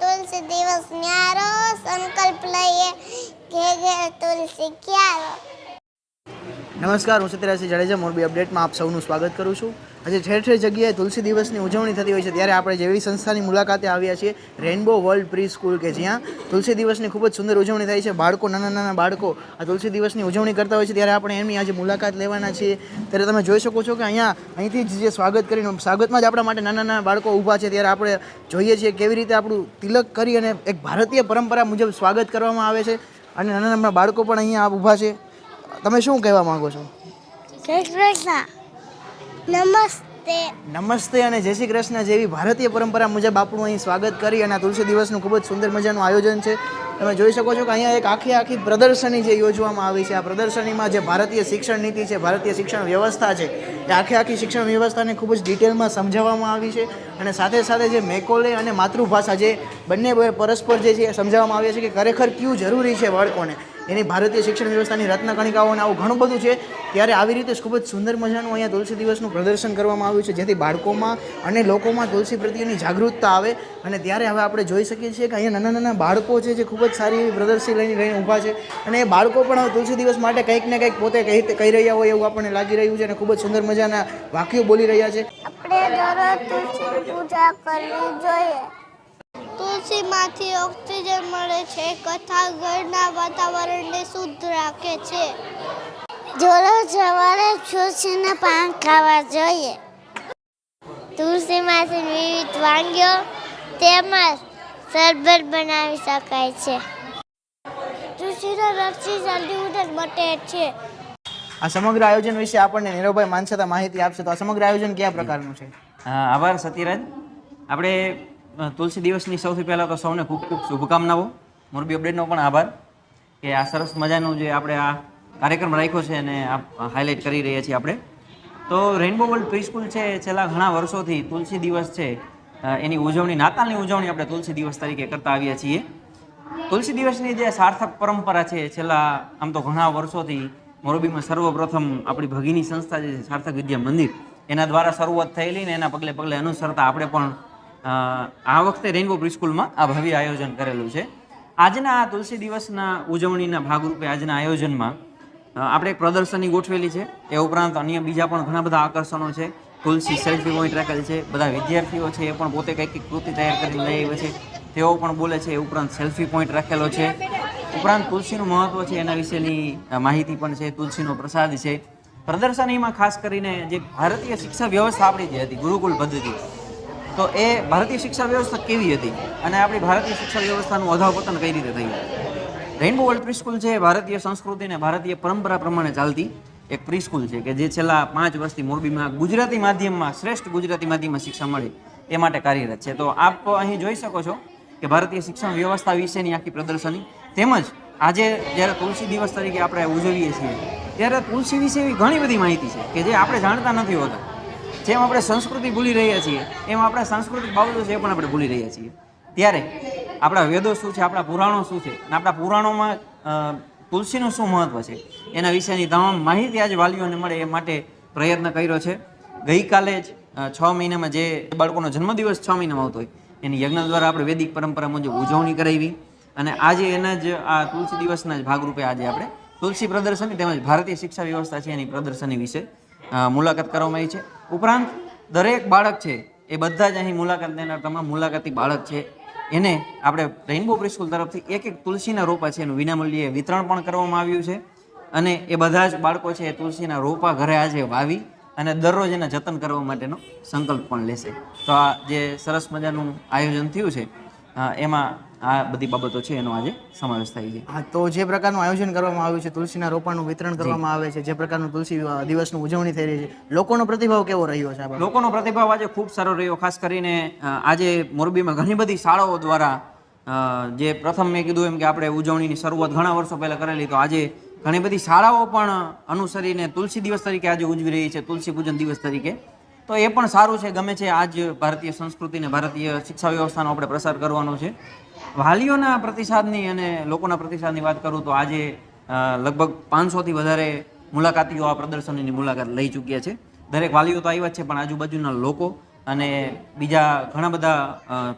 તુલસી દિવસ ન્યારો સંકલ્પ લઈએ. ઘે ઘેર તુલસી ક્યારો? નમસ્કાર, હું સત્યરાજસિંહ જાડેજા, મોરબી અપડેટમાં આપ સૌનું સ્વાગત કરું છું. આજે ઠેર ઠેર જગ્યાએ તુલસી દિવસની ઉજવણી થતી હોય છે, ત્યારે આપણે જેવી સંસ્થાની મુલાકાતે આવ્યા છીએ રેનબો વર્લ્ડ પ્રી સ્કૂલ કે જ્યાં તુલસી દિવસની ખૂબ જ સુંદર ઉજવણી થાય છે. બાળકો, નાના નાના બાળકો આ તુલસી દિવસની ઉજવણી કરતા હોય છે, ત્યારે આપણે એમની આજે મુલાકાત લેવાના છીએ. ત્યારે તમે જોઈ શકો છો કે અહીંયા અહીંથી જ જે સ્વાગત કરીને, સ્વાગતમાં જ આપણા માટે નાના નાના બાળકો ઊભા છે, ત્યારે આપણે જોઈએ છીએ કેવી રીતે આપણું તિલક કરી અને એક ભારતીય પરંપરા મુજબ સ્વાગત કરવામાં આવે છે. અને નાના નાના બાળકો પણ અહીંયા ઊભા છે. તમે શું કહેવા માંગો છો? જય શ્રી કૃષ્ણ. નમસ્તે. નમસ્તે અને જય શ્રી કૃષ્ણ. જેવી ભારતીય પરંપરા મુજબ આપણું અહીં સ્વાગત કરી અને આ તુલસી દિવસનું ખૂબ જ સુંદર મજાનું આયોજન છે. તમે જોઈ શકો છો કે અહીંયા એક આખી આખી પ્રદર્શની જે યોજવામાં આવી છે. આ પ્રદર્શનીમાં જે ભારતીય શિક્ષણ નીતિ છે ભારતીય શિક્ષણ વ્યવસ્થા છે એ આખી આખી શિક્ષણ વ્યવસ્થાને ખૂબ જ ડિટેલમાં સમજાવવામાં આવી છે. અને સાથે સાથે જે મેકોલે અને માતૃભાષા જે બંને પરસ્પર જે છે એ સમજાવવામાં આવે છે કે ખરેખર કયું જરૂરી છે બાળકોને? એની ભારતીય શિક્ષણ વ્યવસ્થાની રત્નકણિકાઓ અને આવું ઘણું બધું છે. ત્યારે આવી રીતે ખૂબ જ સુંદર મજાનું અહીંયા તુલસી દિવસનું પ્રદર્શન કરવામાં આવ્યું છે, જેથી બાળકોમાં અને લોકોમાં તુલસી પ્રત્યેની જાગૃતતા આવે. અને ત્યારે હવે આપણે જોઈ શકીએ છીએ કે અહીંયા નાના નાના બાળકો છે, જે ખૂબ જ સારી એવી પ્રદર્શની લઈને લઈને ઊભા છે. અને એ બાળકો પણ તુલસી દિવસ માટે કંઈક ને કંઈક પોતે કહી કહી રહ્યા હોય એવું આપણને લાગી રહ્યું છે અને ખૂબ જ સુંદર મજાના વાક્યો બોલી રહ્યા છે. આપણે દરરોજ તુલસીની પૂજા કરવી જોઈએ. તુલસીમાંથી ઓક્સિજન મળે છે કથા ઘરના વાતાવરણને શુદ્ધ રાખે છે. દરરોજ સવારે તુલસીના પાન ખાવા જોઈએ. તુલસીમાંથી વિવિધ વાનગીઓ તેમજ શરબત બનાવી શકાય છે. તુલસીના રસથી જલ્દી ઉદર બટે છે. આ સમગ્ર આયોજન વિશે આપણને નીરવભાઈ માનસતા માહિતી આપશે. તો આ સમગ્ર આયોજન કયા પ્રકારનું છે? આભાર સતીરાજ. આપણે તુલસી દિવસની સૌથી પહેલાં તો સૌને ખૂબ ખૂબ શુભકામનાઓ. મોરબી અપડેટનો પણ આભાર કે આ સરસ મજાનું જે આપણે આ કાર્યક્રમ રાખ્યો છે અને હાઇલાઇટ કરી રહ્યા છીએ આપણે. તો રેઇનબો વર્લ્ડ પ્રી સ્કૂલ છે છેલ્લા ઘણા વર્ષોથી તુલસી દિવસ છે. એની ઉજવણી, નાતાલની ઉજવણી આપણે તુલસી દિવસ તરીકે કરતા આવ્યા છીએ. તુલસી દિવસની જે સાર્થક પરંપરા છે છેલ્લા આમ તો ઘણા વર્ષોથી મોરબીમાં સર્વપ્રથમ આપણી ભગીની સંસ્થા જે છે, સાર્થક વિદ્યા મંદિર. એના દ્વારા શરૂઆત થયેલી ને એના પગલે પગલે અનુસરતા આપણે પણ આ વખતે રેઇનબો પ્રીસ્કૂલમાં આ ભવ્ય આયોજન કરેલું છે. આજના આ તુલસી દિવસના ઉજવણીના ભાગરૂપે આજના આયોજનમાં આપણે એક પ્રદર્શની ગોઠવેલી છે. એ ઉપરાંત અન્ય બીજા પણ ઘણા બધા આકર્ષણો છે. તુલસી સેલ્ફી પોઈન્ટ રાખેલ છે. બધા વિદ્યાર્થીઓ છે એ પણ પોતે કંઈક કૃતિ તૈયાર કરીને લઈ આવે છે. તેઓ પણ બોલે છે એ ઉપરાંત સેલ્ફી પોઈન્ટ રાખેલો છે. ઉપરાંત તુલસીનું મહત્ત્વ છે એના વિશેની માહિતી પણ છે. તુલસીનો પ્રસાદ છે. પ્રદર્શનીમાં ખાસ કરીને જે ભારતીય શિક્ષા વ્યવસ્થા આપણી જે હતી, ગુરુકુલ પદ્ધતિ તો એ ભારતીય શિક્ષા વ્યવસ્થા કેવી હતી? અને આપણી ભારતીય શિક્ષા વ્યવસ્થાનું અધાવપતન કઈ રીતે થયું? રેઇનબો વર્લ્ડ પ્રિસ્કૂલ છે ભારતીય સંસ્કૃતિ અને ભારતીય પરંપરા પ્રમાણે ચાલતી એક પ્રિસ્કૂલ છે કે જે છેલ્લા પાંચ વર્ષથી મોરબીમાં ગુજરાતી માધ્યમમાં, શ્રેષ્ઠ ગુજરાતી માધ્યમમાં શિક્ષા મળે. એ માટે કાર્યરત છે. તો આપ અહીં જોઈ શકો છો કે ભારતીય શિક્ષણ વ્યવસ્થા વિશેની આખી પ્રદર્શની તેમજ આજે જ્યારે તુલસી દિવસ તરીકે આપણે ઉજવીએ છીએ, ત્યારે તુલસી વિશે એવી ઘણી બધી માહિતી છે કે જે આપણે જાણતા નથી હોતા. જેમ આપણે સંસ્કૃતિ ભૂલી રહ્યા છીએ, એમ આપણા સાંસ્કૃતિક બાબતો છે એ પણ આપણે ભૂલી રહ્યા છીએ. ત્યારે આપણા વેદો શું છે, આપણા પુરાણો શું છે, અને આપણા પુરાણોમાં તુલસીનું શું મહત્વ છે, એના વિશેની તમામ માહિતી આજે વાલીઓને મળે એ માટે પ્રયત્ન કર્યો છે. ગઈકાલે જ છ મહિનામાં જે બાળકોનો જન્મદિવસ છ મહિનામાં આવતો હોય, એની યજ્ઞ દ્વારા આપણે વૈદિક પરંપરા મુજબ ઉજવણી કરાવી. અને આજે એના જ, આ તુલસી દિવસના જ ભાગરૂપે આજે આપણે તુલસી પ્રદર્શની તેમજ ભારતીય શિક્ષા વ્યવસ્થા છે એની પ્રદર્શની વિશે મુલાકાત કરવામાં આવી છે. ઉપરાંત, દરેક બાળક છે, એ બધા જ અહીં મુલાકાત લેનાર તમામ મુલાકાતી બાળક છે. એને આપણે રેઇનબો પ્રિસ્કૂલ તરફથી એક એક તુલસીના રોપા છે એનું વિનામૂલ્યે વિતરણ પણ કરવામાં આવ્યું છે. અને એ બધા જ બાળકો છે એ તુલસીના રોપા ઘરે આજે વાવી અને દરરોજ એના જતન કરવા માટેનો સંકલ્પ પણ લેશે. તો આ જે સરસ મજાનું આયોજન થયું છે એમાં આ બધી બાબતો છે એનો આજે સમાવેશ થાય છે. હા તો જે પ્રકારનું આયોજન કરવામાં આવ્યું છે તુલસીના રોપણનું વિતરણ કરવામાં આવે છે જે પ્રકારનું તુલસી દિવસની ઉજવણી થઈ રહી છે લોકોનો પ્રતિભાવ કેવો રહ્યો છે લોકોનો પ્રતિભાવ આજે ખૂબ સારો રહ્યો ખાસ કરીને આજે મોરબીમાં ઘણી બધી શાળાઓ દ્વારા જે પ્રથમ મેં કીધું એમ કે આપણે ઉજવણીની શરૂઆત ઘણા વર્ષો પહેલાં કરેલી તો આજે ઘણી બધી શાળાઓ પણ અનુસરીને તુલસી દિવસ તરીકે આજે ઉજવી રહી છે તુલસી પૂજન દિવસ તરીકે. તો એ પણ સારું છે, ગમે છે. આજ ભારતીય સંસ્કૃતિ અને ભારતીય શિક્ષા વ્યવસ્થાનો આપણે પ્રસાર કરવાનો છે. વાલીઓના પ્રતિસાદની અને લોકોના પ્રતિસાદની વાત કરું તો આજે લગભગ પાંચસોથી વધારે મુલાકાતીઓ આ પ્રદર્શનીની મુલાકાત લઈ ચૂક્યા છે. દરેક વાલીઓ તો આવ્યા જ છે, પણ આજુબાજુના લોકો અને બીજા ઘણા બધા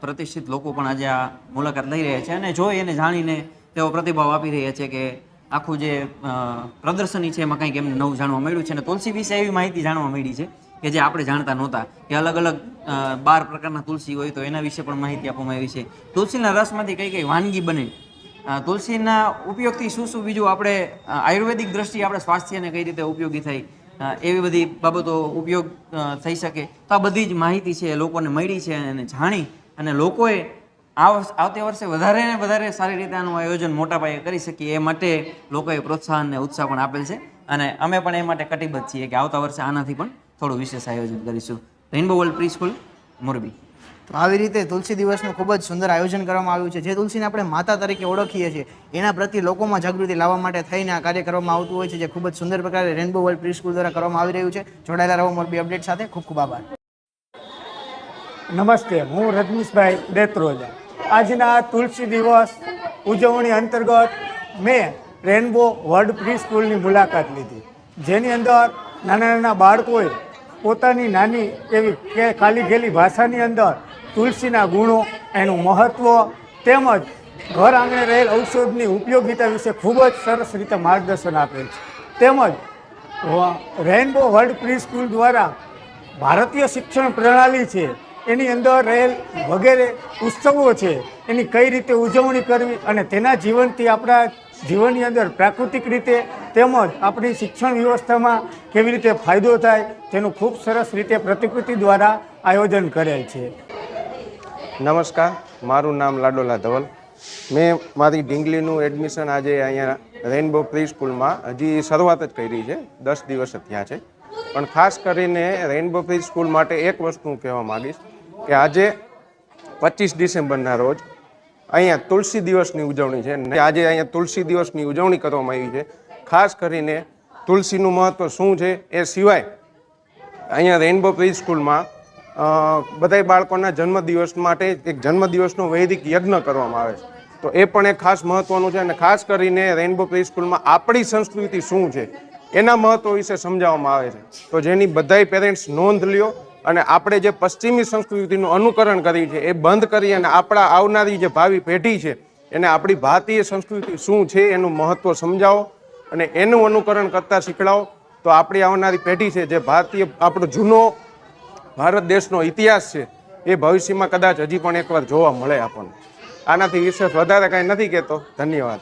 પ્રતિષ્ઠિત લોકો પણ આજે આ મુલાકાત લઈ રહ્યા છે. અને જોઈ અને જાણીને તેઓ પ્રતિભાવ આપી રહ્યા છે કે આખું જે પ્રદર્શની છે એમાં કંઈક એમને નવું જાણવા મળ્યું છે. અને તુલસી વિશે એવી માહિતી જાણવા મળી છે કે જે આપણે જાણતા નહોતા, કે અલગ અલગ બાર પ્રકારના તુલસી હોય તો એના વિશે પણ માહિતી આપવામાં આવી છે. તુલસીના રસમાંથી કઈ કઈ વાનગી બને? તુલસીના ઉપયોગથી શું શું બીજું આપણે આયુર્વેદિક દ્રષ્ટિએ આપણે સ્વાસ્થ્યને કઈ રીતે ઉપયોગી થાય? એવી બધી બાબતો ઉપયોગ થઈ શકે. તો આ બધી જ માહિતી છે લોકોને મળી છે અને જાણી અને લોકોએ આવતી વર્ષે વધારે ને વધારે સારી રીતે આનું આયોજન મોટા પાયે કરી શકીએ એ માટે લોકોએ પ્રોત્સાહન અને ઉત્સાહ પણ આપેલ છે. અને અમે પણ એ માટે કટિબદ્ધ છીએ કે આવતા વર્ષે આનાથી પણ થોડું વિશેષ આયોજન કરીશું. Rainbow world pre school Morbi. તો આવી રીતે તુલસી દિવસનું ખૂબ જ સુંદર આયોજન કરવામાં આવ્યું છે. જે તુલસીને આપણે માતા તરીકે ઓળખીએ છીએ એના પ્રત્યે લોકોમાં જાગૃતિ લાવવા માટે થઈને આ કાર્ય કરવામાં આવતું હોય છે જે ખૂબ જ સુંદર પ્રકારે રેનબો વર્લ્ડ પ્રી સ્કૂલ દ્વારા કરવામાં આવી રહ્યું છે. જોડાયેલા રહો મોરબી અપડેટ સાથે. ખૂબ ખૂબ આભાર. નમસ્તે હું રજનીશભાઈ દેત્રોજા આજના તુલસી દિવસ ઉજવણી અંતર્ગત મેં રેનબો વર્લ્ડ પ્રી સ્કૂલની મુલાકાત લીધી. જેની અંદર નાના નાના બાળકોએ પોતાની નાની એવી કે ખાલી ગયેલી ભાષાની અંદર તુલસીના ગુણો, એનું મહત્ત્વ તેમજ ઘર આંગણે રહેલ ઔષધની ઉપયોગિતા વિશે ખૂબ જ સરસ રીતે માર્ગદર્શન આપેલ છે. તેમજ રેનબો વર્લ્ડ પ્રી સ્કૂલ દ્વારા ભારતીય શિક્ષણ પ્રણાલી છે. એની અંદર રહેલ વગેરે ઉત્સવો છે. એની કઈ રીતે ઉજવણી કરવી અને તેના જીવનથી આપણા જીવનની અંદર પ્રાકૃતિક રીતે તેમજ આપણી શિક્ષણ વ્યવસ્થામાં કેવી રીતે ફાયદો થાય તેનું ખૂબ સરસ રીતે પ્રતિકૃતિ દ્વારા આયોજન કરેલ છે. નમસ્કાર, મારું નામ લાડોલા ધવલ. મેં મારી ઢીંગલીનું એડમિશન આજે અહીંયા રેઇનબો પ્રી સ્કૂલમાં હજી શરૂઆત જ કરી છે, દસ દિવસ થયા છે. પણ ખાસ કરીને રેઇનબો પ્રી સ્કૂલ માટે એક વસ્તુ હું કહેવા માગીશ કે આજે પચીસ ડિસેમ્બરના રોજ અહીંયા તુલસી દિવસની ઉજવણી છે ને આજે અહીંયા તુલસી દિવસની ઉજવણી કરવામાં આવી છે. ખાસ કરીને તુલસીનું મહત્ત્વ શું છે એ સિવાય અહીંયા રેઇનબો પ્રી સ્કૂલમાં બધા બાળકોના જન્મદિવસ માટે એક જન્મદિવસનો વૈદિક યજ્ઞ કરવામાં આવે છે. તો એ પણ એક ખાસ મહત્ત્વનું છે અને ખાસ કરીને રેઇનબો પ્રી સ્કૂલમાં આપણી સંસ્કૃતિ શું છે, એના મહત્ત્વ વિશે સમજાવવામાં આવે છે. તો જેની બધાય પેરેન્ટ્સ નોંધ લ્યો અને આપણે જે પશ્ચિમી સંસ્કૃતિનું અનુકરણ કરી છે, એ બંધ કરી અને આપણા આવનારી જે ભાવિ પેઢી છે, એને આપણી ભારતીય સંસ્કૃતિ શું છે એનું મહત્વ સમજાવો અને એનું અનુકરણ કરતાં શીખડાવો. તો આપણી આવનારી પેઢી છે, જે ભારતીય, આપણો જૂનો ભારત દેશનો ઇતિહાસ છે, એ ભવિષ્યમાં કદાચ હજી પણ એકવાર જોવા મળે આપણને. આનાથી વિશેષ વધારે કાંઈ નથી કહેતો. ધન્યવાદ.